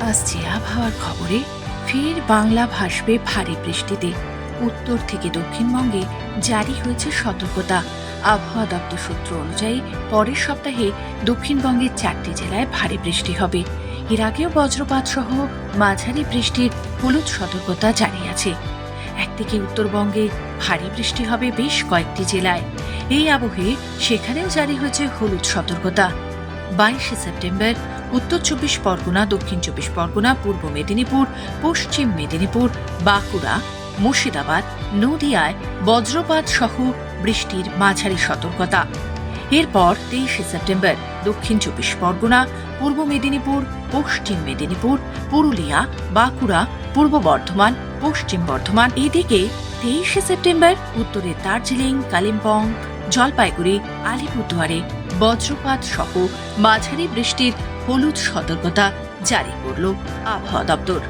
আসছে আবহাওয়ার খবরে ফের বাংলা ভাসবে ভারী বৃষ্টিতে। উত্তর থেকে দক্ষিণবঙ্গে জারি হয়েছে সতর্কতা। আবহাওয়া দপ্তর সূত্র অনুযায়ী, পরের সপ্তাহে দক্ষিণবঙ্গের চারটি জেলায় ভারী বৃষ্টি হবে। এর আগেও বজ্রপাত সহ মাঝারি বৃষ্টির হলুদ সতর্কতা জারি আছে। একদিকে উত্তরবঙ্গে ভারী বৃষ্টি হবে বেশ কয়েকটি জেলায়। এই আবহে সেখানেও জারি হয়েছে হলুদ সতর্কতা। বাইশে সেপ্টেম্বর উত্তর চব্বিশ পরগনা, দক্ষিণ চব্বিশ পরগনা, পূর্ব মেদিনীপুর, পশ্চিম মেদিনীপুর, বাঁকুড়া, মুর্শিদাবাদ, নদিয়ায় বজ্রপাত সহ বৃষ্টির মাঝারি সতর্কতা। এরপর তেইশে সেপ্টেম্বর, দক্ষিণ চব্বিশ পরগনা, পূর্ব মেদিনীপুর, পশ্চিম মেদিনীপুর, পুরুলিয়া, বাঁকুড়া, পূর্ব বর্ধমান, পশ্চিম বর্ধমান। এদিকে তেইশে সেপ্টেম্বর, উত্তরে দার্জিলিং, কালিম্পং, জলপাইগুড়ি, আলিপুরদুয়ারে বজ্রপাত সহ মাঝারি বৃষ্টির হলুদ সতর্কতা জারি করল আবহাওয়া দপ্তর।